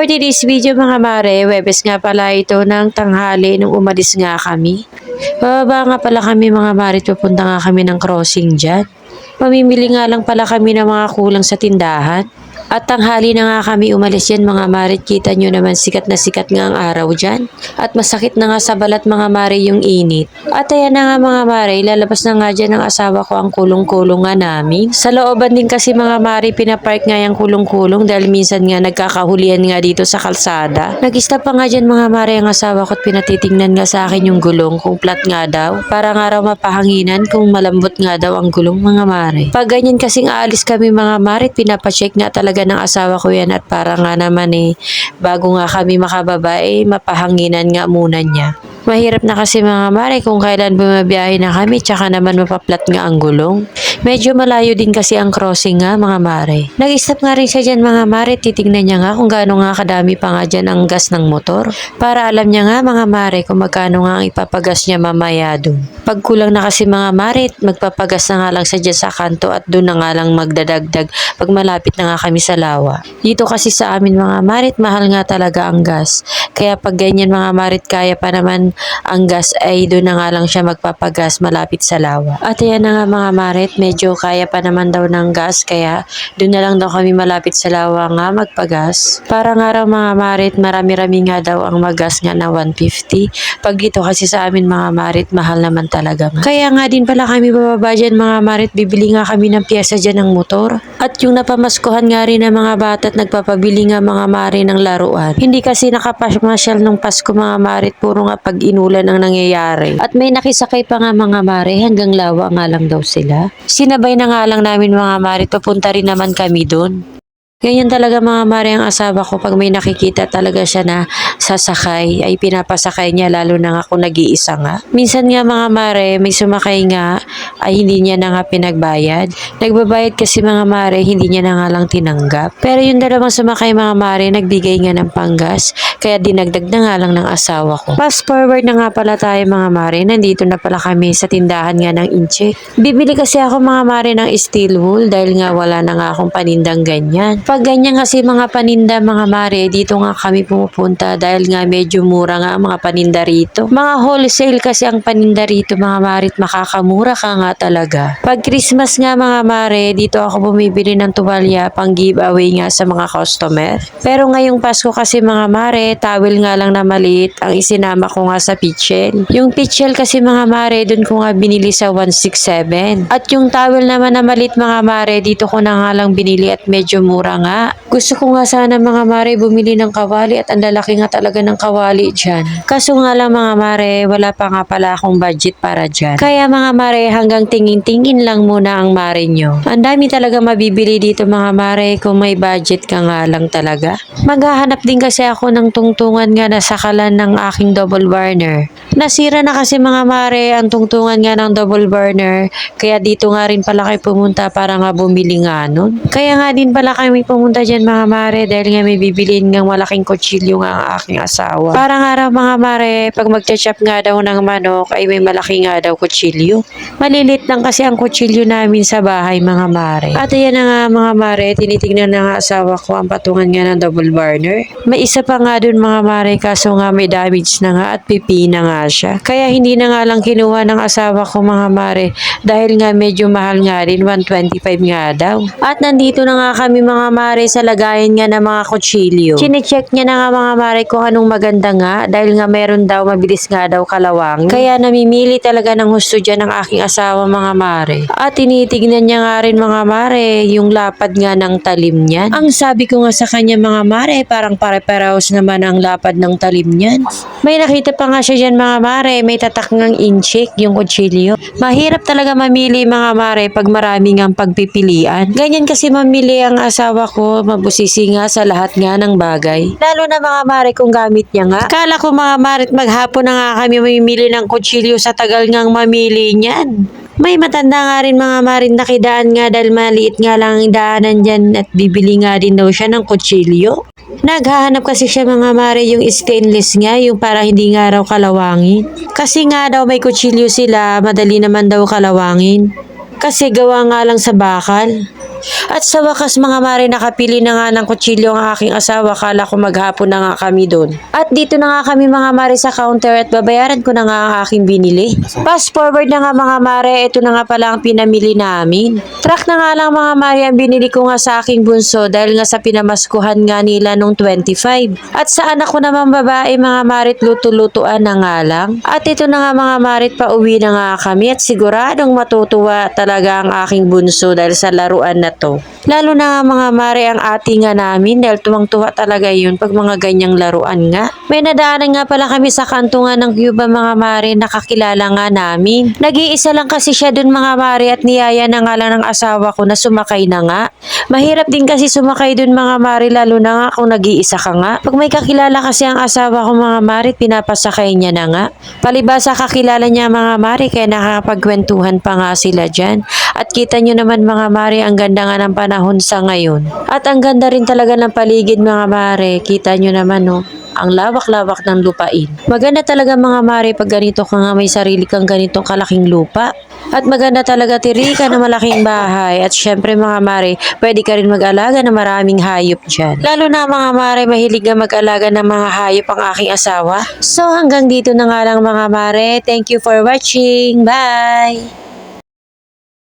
For today's video mga mare, webes nga pala ito ng tanghali nung umalis nga kami. Bababa nga pala kami mga mare, pupunta nga kami ng crossing dyan. Mamimili nga lang pala kami ng mga kulang sa tindahan. At tanghali na nga kami umalis yan mga mare, kita nyo naman sikat na sikat nga ang araw dyan. At masakit na nga sa balat mga mare yung init. At ayan na nga mga mare, lalabas na nga dyan ng asawa ko ang kulong-kulong nga namin. Sa looban din kasi mga mare, pinapark nga yung kulong-kulong dahil minsan nga nagkakahulian nga dito sa kalsada. Nag-stop pa nga dyan mga mare ang asawa ko at pinatitingnan nga sa akin yung gulong kung flat nga daw. Para nga raw mapahanginan kung malambot nga daw ang gulong mga mare. Pag ganyan kasing aalis kami mga mare, pinapacheck nga talaga ng asawa ko yan at para nga naman eh, bago nga kami makababa eh, mapahanginan nga muna niya. Mahirap na kasi mga mare kung kailan bumabiyahe na kami tsaka naman mapaplat nga ang gulong. Medyo malayo din kasi ang crossing nga mga mare. Nag-stop nga rin siya dyan mga mare, titignan niya nga kung gaano nga kadami pa nga dyan ang gas ng motor. Para alam niya nga mga mare kung magkano nga ang ipapagas niya mamaya dun. Pag kulang na kasi mga mare, magpapagas na nga lang siya dyan sa kanto at doon na nga lang magdadagdag pag malapit na nga kami sa lawa. Dito kasi sa amin mga marit, mahal nga talaga ang gas. Kaya pag ganyan mga marit, kaya pa naman ang gas ay doon na nga lang siya magpapagas malapit sa lawa. At ayan na nga mga marit, medyo kaya pa naman daw ng gas kaya doon na lang daw kami malapit sa lawa nga magpagas. Para nga raw mga marit, marami-rami nga daw ang magas nga na 150. Pag dito kasi sa amin mga marit, mahal naman talaga nga. Kaya nga din pala kami bababa dyan mga marit, bibili nga kami ng pyesa dyan ng motor. At yung napamaskuhan nga rin ng mga bata at nagpapabili nga mga mari ng laruan. Hindi kasi nakapamasyal nung Pasko mga marit, puro nga pag inulan ang nangyayari. At may nakisakay pa nga mga mare hanggang lawa nga lang daw sila. Sinabay na nga lang namin mga marit, papunta rin naman kami doon. Ganyan talaga mga mare ang asawa ko pag may nakikita talaga siya na sasakay ay pinapasakay niya lalo na nga kung nag-iisa nga. Minsan nga mga mare may sumakay nga ay hindi niya na nga pinagbayad. Nagbabayad kasi mga mare hindi niya na nga lang tinanggap. Pero yung dalawang sumakay mga mare nagbigay nga ng panggas kaya dinagdag na nga lang ng asawa ko. Fast forward na nga pala tayo mga mare nandito na pala kami sa tindahan nga ng inche. Bibili kasi ako mga mare ng steel wool dahil nga wala na nga akong panindang ganyan. Pag ganyan kasi mga paninda mga mare, dito nga kami pumupunta dahil nga medyo mura nga mga paninda rito. Mga wholesale kasi ang paninda rito mga mare at makakamura ka nga talaga. Pag Christmas nga mga mare, dito ako bumibili ng tuwalya pang giveaway nga sa mga customer. Pero ngayong Pasko kasi mga mare, towel nga lang na maliit ang isinama ko nga sa pitchel. Yung pitchel kasi mga mare, dun ko nga binili sa 167. At yung towel naman na maliit mga mare, dito ko na nga lang binili at medyo mura nga. Gusto ko nga sana mga mare bumili ng kawali at ang lalaki nga talaga ng kawali dyan. Kaso nga lang mga mare, wala pa nga pala akong budget para dyan. Kaya mga mare, hanggang tingin-tingin lang muna ang mare nyo. Ang dami talaga mabibili dito mga mare kung may budget ka nga lang talaga. Maghahanap din kasi ako ng tungtungan nga na sakalan ng aking double burner. Nasira na kasi mga mare ang tungtungan nga ng double burner, kaya dito nga rin pala kayo pumunta para nga bumili nga nun. Kaya nga din pala kami pumunta dyan mga mare dahil nga may bibilin ng malaking kutsilyo nga ang aking asawa. Para nga raw mga mare, pag magcha-chop nga daw ng manok ay may malaki nga daw kutsilyo. Malilit lang kasi ang kutsilyo namin sa bahay mga mare. At ayan na nga mga mare, tinitingnan na nga asawa ko ang patungan nga ng double burner. May isa pa nga dun mga mare kaso nga may damage na nga at pipi na nga siya. Kaya hindi na nga lang kinuha ng asawa ko mga mare dahil nga medyo mahal nga rin, 125 nga daw. At nandito na nga kami mga mare sa lagayan nga ng mga kutsilyo. Chinecheck niya na nga mga mare kung anong maganda nga dahil nga meron daw mabilis nga daw kalawang. Kaya namimili talaga ng husto dyan ng aking asawa mga mare. At tinitignan niya nga rin mga mare yung lapad nga ng talim niyan. Ang sabi ko nga sa kanya mga mare parang pare-parehos naman ang lapad ng talim niyan. May nakita pa nga siya dyan mga mare may tatak ng inchik yung kutsilyo. Mahirap talaga mamili mga mare pag marami nga pagpipilian. Ganyan kasi mamili ang asawa ko, mabusisi nga sa lahat nga ng bagay. Lalo na mga mare kung gamit niya nga. Kala ko mga mare at maghapon na nga kami mamimili ng kutsilyo sa tagal ngang mamili niyan. May matanda nga rin mga marin nakidaan nga dahil maliit nga lang ang daanan dyan at bibili nga din daw siya ng kutsilyo. Naghahanap kasi siya mga mare yung stainless nga, yung para hindi nga raw kalawangin. Kasi nga daw may kutsilyo sila, madali naman daw kalawangin. Kasi gawa nga lang sa bakal. At sa wakas mga mare, nakapili na nga ng kutsilyo ang aking asawa. Kala ko maghapon na nga kami doon. At dito na nga kami mga mare sa counter at babayaran ko na nga ang aking binili. Fast forward na nga mga mare, ito na nga pala ang pinamili namin. Truck na nga lang mga mare ang binili ko nga sa aking bunso dahil nga sa pinamaskuhan nga nila nung 25. At sa anak ko naman babae mga marit luto-lutuan na nga lang. At ito na nga mga marit pauwi na nga kami at siguradong matutuwa talaga ang aking bunso dahil sa laruan na to. Lalo na mga mare ang ati nga namin dahil tuwang-tuwa talaga yun pag mga ganyang laruan nga. May nadaanan nga pala kami sa kanto nga ng Cuba mga mare nakakilala nga namin. Nag-iisa lang kasi siya dun mga mare at niyaya na nga lang ng asawa ko na sumakay na nga. Mahirap din kasi sumakay dun mga mare lalo na nga kung nag-iisa ka nga. Pag may kakilala kasi ang asawa ko mga mare pinapasakay niya na nga. Palibasa kakilala niya mga mare kaya nakakapagkwentuhan pa nga sila dyan. At kita nyo naman mga mare ang ganda nga ng panahon sa ngayon. At ang ganda rin talaga ng paligid mga mare. Kita nyo naman no ang lawak-lawak ng lupain. Maganda talaga mga mare pag ganito ka nga may sarili kang ganitong kalaking lupa. At maganda talaga tiri ka na malaking bahay. At syempre mga mare, pwede ka rin mag-alaga ng maraming hayop dyan. Lalo na mga mare, mahilig na mag-alaga ng mga hayop ang aking asawa. So hanggang dito na nga lang mga mare. Thank you for watching. Bye!